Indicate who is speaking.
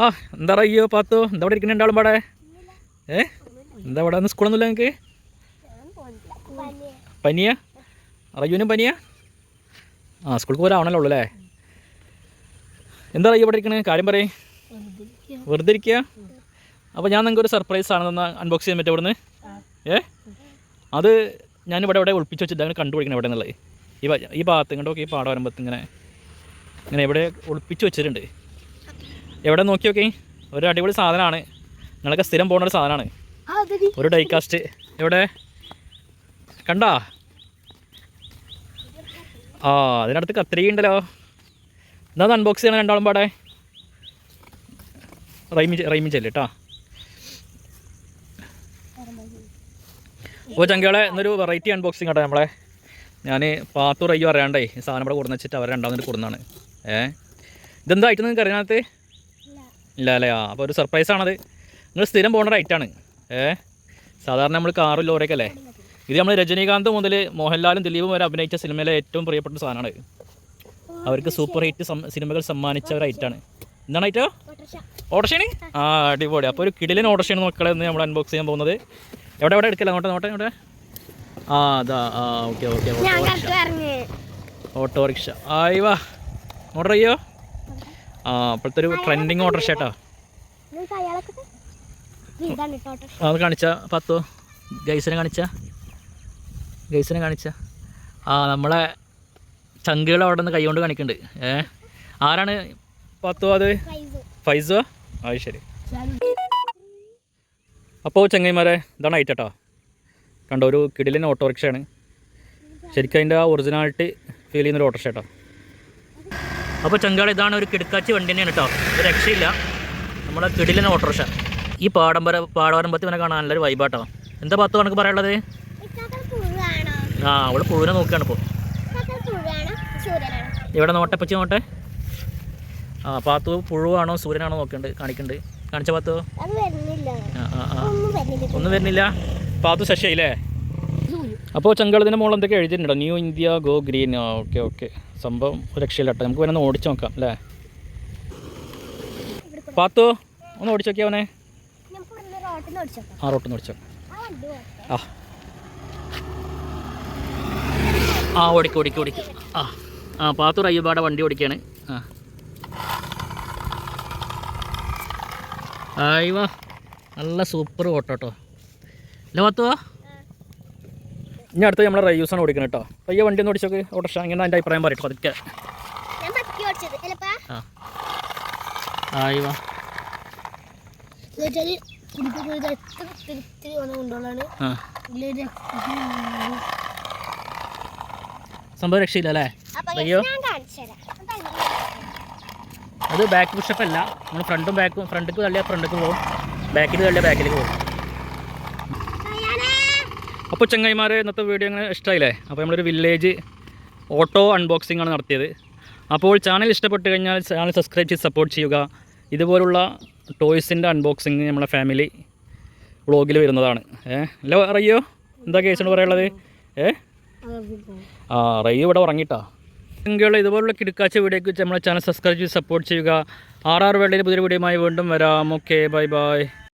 Speaker 1: ആ എന്താ അയ്യോ പാത്തു? എന്താ ഇവിടെ ഇരിക്കുന്ന രണ്ടാളും പാടെ? ഏ? എന്താ ഇവിടെ ഒന്ന് സ്കൂളൊന്നുമില്ല നിങ്ങൾക്ക് പനിയാ? അയ്യോനും പനിയാ? ആ സ്കൂൾക്ക് ആവണല്ലോ ഉള്ളു അല്ലേ? എന്താ അയ്യോ ഇവിടെ ഇരിക്കണേ? കാര്യം പറയേ. വെറുതെ ഇരിക്കുക അപ്പോൾ ഞാൻ നിങ്ങൾക്ക് ഒരു സർപ്രൈസ് ആണെന്ന് അൺബോക്സ് ചെയ്യാൻ പറ്റും ഇവിടുന്ന്? ഏ? അത് ഞാനിവിടെ ഇവിടെ ഒളിപ്പിച്ച് വെച്ചിട്ട് അങ്ങനെ കണ്ടുപിടിക്കണം എവിടെ എന്നുള്ളത് ഈ ഈ ഭാഗത്ത് കണ്ടോ ഈ പാടം വരുമ്പോൾ ഇങ്ങനെ ഇങ്ങനെ ഇവിടെ ഒളിപ്പിച്ച് വെച്ചിട്ടുണ്ട്. എവിടെ നോക്കി നോക്കി? ഒരു അടിപൊളി സാധനമാണ്. നിങ്ങളൊക്കെ സ്ഥിരം പോകുന്ന ഒരു സാധനമാണ്. ഒരു ഡൈകാസ്റ്റ് എവിടെ? കണ്ടാ? ആ അതിനടുത്ത് കത്രിക ഉണ്ടല്ലോ. എന്നാ അൺബോക്സ് ചെയ്യണം രണ്ടാളും പാടെ. റൈമി റൈമി ചെല്ലു കേട്ടോ ഓ ചങ്കളെ എന്നൊരു വെറൈറ്റി അൺബോക്സിങ് കേട്ടോ നമ്മളെ. ഞാൻ പാത്തു റയ്യോ അറിയാണ്ടേ ഈ സാധനം ഇവിടെ കൊടുന്ന് വെച്ചിട്ട് അവർ രണ്ടാമത് കൊടുന്നാണ് ഏ? ഇതെന്തായിട്ട് നിങ്ങൾക്ക് അറിയാനകത്ത് ഇല്ല അല്ലേ ആ അപ്പോൾ ഒരു സർപ്രൈസ് ആണത്. നിങ്ങൾ സ്ഥിരം പോകുന്ന റൈറ്റാണ് ഏ? സാധാരണ നമ്മൾ കാറും ലോറിയൊക്കെ അല്ലേ? ഇത് നമ്മൾ രജനീകാന്ത് മുതൽ മോഹൻലാലും ദിലീപും വരെ അഭിനയിച്ച സിനിമയിലെ ഏറ്റവും പ്രിയപ്പെട്ട സാധനമാണ് അവർക്ക് സൂപ്പർ ഹിറ്റ് സിനിമകൾ സമ്മാനിച്ച ഒരു ഐറ്റാണ് എന്താണ് ഐറ്റോ ഓട്ടർഷയാണ് ആ അടിപൊളി. അപ്പോൾ ഒരു കിടിലിന് ഓട്ടർഷയാണ് മക്കളെ എന്ന് നമ്മൾ അൺബോക്സ് ചെയ്യാൻ പോകുന്നത്. എവിടെ എവിടെ എടുക്കല? നോട്ടെ നോട്ടെ നോട്ടെ ആ അതാ ആ ഓക്കെ ഓക്കെ ഓട്ടോറിക്ഷ. ആയി വാ. ഓർഡർ ചെയ്യോ ആ അപ്പോഴത്തെ ഒരു ട്രെൻഡിങ് ഓട്ടോറിക്ഷ കേട്ടോ അത് കാണിച്ച പത്തോ. ഗൈസിനെ കാണിച്ച. ഗൈസിനെ കാണിച്ച. ആ നമ്മളെ ചങ്കുകൾ അവിടെ നിന്ന് കൈകൊണ്ട് കാണിക്കുന്നുണ്ട് ഏ? ആരാണ് പത്തോ അത്? ഫൈസോ. അത് ശരി. അപ്പോൾ ചങ്ങൈമാരെ ഇതാണ് ഐറ്റം കേട്ടോ കണ്ടോ ഒരു കിടിലിന് ഓട്ടോറിക്ഷയാണ് ശരിക്കും അതിന്റെ ആ ഒറിജിനാലിറ്റി ഫീൽ ചെയ്യുന്നൊരു ഓട്ടോറിക്ഷ കേട്ടോ അപ്പോൾ ചങ്കാള ഇതാണ് ഒരു കിടക്കാച്ചി വണ്ടി തന്നെയാണ് കേട്ടോ ഒരു രക്ഷയില്ല. നമ്മുടെ കിടിലൻ ഓട്ടോറിക്ഷ. ഈ പാടമ്പര പാടവരമ്പത്തി ഇവനെ കാണാൻ നല്ലൊരു വൈബാട്ടോ എന്താ പത്ത് കണക്ക് പറയാനുള്ളത്? ആ അവൾ പുഴുവിനെ നോക്കുകയാണ് ഇപ്പോൾ ഇവിടെ നോട്ടെ പച്ച നോട്ടെ? ആ പാത്തു പുഴുവാണോ സൂര്യനാണോ നോക്കുന്നുണ്ട് കാണിക്കുന്നുണ്ട് കാണിച്ച പാത്തു? ആ ആ
Speaker 2: ഒന്നും വരുന്നില്ല.
Speaker 1: പാത്തു ശശിയില്ലേ അപ്പോൾ ചങ്കളത്തിന്റെ മുകളിൽ എന്തൊക്കെ എഴുതിയിട്ടുണ്ടോ? ന്യൂ ഇന്ത്യ ഗോ ഗ്രീൻ ആ ഓക്കെ ഓക്കെ. സംഭവം രക്ഷയില്ലാട്ടെ. നമുക്ക് വേണമെന്ന് ഓടിച്ച് നോക്കാം അല്ലേ? പാത്തു ഒന്ന് ഓടിച്ച് നോക്കിയാ അവനെ.
Speaker 2: ആ റോട്ടിൽ നിന്ന്
Speaker 1: ഓടിച്ചോ.
Speaker 2: ആ.
Speaker 1: ആ ഓടിക്കും ഓടിക്കും ഓടിക്കും. ആ ആ പാത്തു അയ്യപ്പാടെ വണ്ടി ഓടിക്കുകയാണ് ആ. ആയി നല്ല സൂപ്പർ ഓട്ടോ കേട്ടോ അല്ല പാത്തുവാ ഇനി അടുത്ത് നമ്മളെ റയ്യൂസാണ് ഓടിക്കുന്നത് കേട്ടോ. പയ്യ വണ്ടി ഒന്ന് ഓടിച്ചോക്ക്. ഓട്ടർഷ ഇങ്ങനെ എന്റെ അഭിപ്രായം പറയട്ടോ അതൊക്കെ ആ. ആയി വാ. സംഭവം രക്ഷയില്ല അല്ലേ? അയ്യോ. അത് ബാക്ക് പുഷപ്പ് അല്ല. നമ്മൾ ഫ്രണ്ടും ബാക്കും ഫ്രണ്ടിക്ക് തള്ളിയാൽ ഫ്രണ്ടിക്ക് പോകും ബാക്കിൽ തള്ളിയാൽ ബാക്കിലേക്ക് പോകും അപ്പോൾ ചങ്ങായിമാർ ഇന്നത്തെ വീഡിയോ അങ്ങനെ ഇഷ്ടമായില്ലേ അപ്പോൾ നമ്മളൊരു വില്ലേജ് ഓട്ടോ അൺബോക്സിംഗ് ആണ് നടത്തിയത്. അപ്പോൾ ചാനൽ ഇഷ്ടപ്പെട്ട് കഴിഞ്ഞാൽ ചാനൽ സബ്സ്ക്രൈബ് ചെയ്ത് സപ്പോർട്ട് ചെയ്യുക. ഇതുപോലുള്ള ടോയ്സിന്റെ അൺബോക്സിങ് നമ്മളെ ഫാമിലി വ്ളോഗിൽ വരുന്നതാണ്. ഏ? അല്ല അറിയോ എന്താ കേസിനോട് പറയാനുള്ളത്? ഏ? ആ റയ്യു ഇവിടെ ഉറങ്ങിട്ടാ ഇങ്ങനെയുള്ള ഇതുപോലുള്ള കിടക്കാച്ച വീഡിയോക്ക് നമ്മളെ ചാനൽ സബ്സ്ക്രൈബ് ചെയ്ത് സപ്പോർട്ട് ചെയ്യുക. ആർ വേൾഡിൽ പുതിയ വീഡിയോയുമായി വീണ്ടും വരാം. Okay bye bye